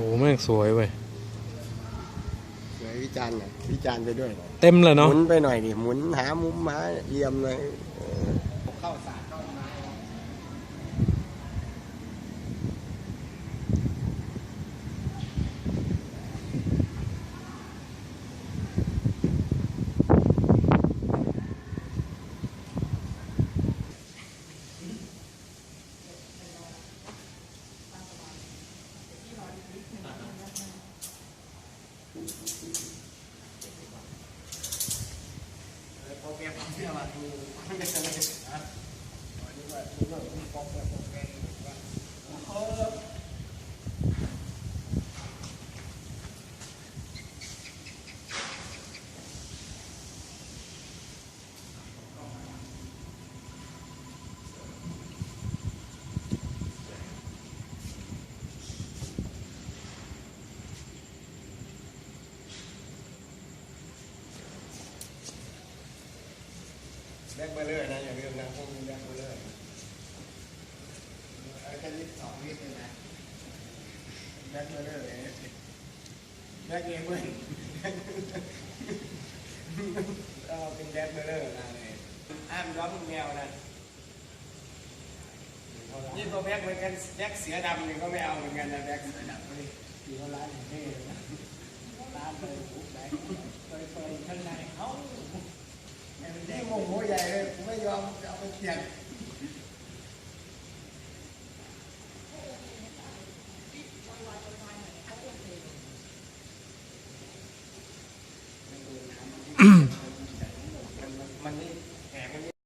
สวยเว้ยสวยวิจารณ์หน่อยวิจารณ์ไปด้วยเต็มเลยหเนาะ มุนไปหน่อยดิหมุนหามุมหาเหลี่ยมเลยเออเข้าสาดเข้า โปรแกรมเชื่อมาดูไม่ได้เลยนะวันนี้ว่าดูว่ามีโปรแกรมโปรแกรมว่าเออ แบกเบอร์เลอร์นะอย่าลืมนะพวกนี้แบกเบอร์เลอร์ไอ้แค่ยี่สิบสองวิเลยนะแบกเบอร์เลอร์เลยแบกเองเว้ยเออเป็นแบกเบอร์เลอร์นะเลยห้ามย้อมแมวนะนี่ตัวแบกเหมือนกันแบกเสือดำนี่ก็ไม่เอาเหมือนกันนะแบกเสือดำนี่ที่เขาร้านอย่างนี้นะร้านเลยปุ๊บแบกเปิดๆข้างในเอ้า นี่โมโหให ญ่เลยผ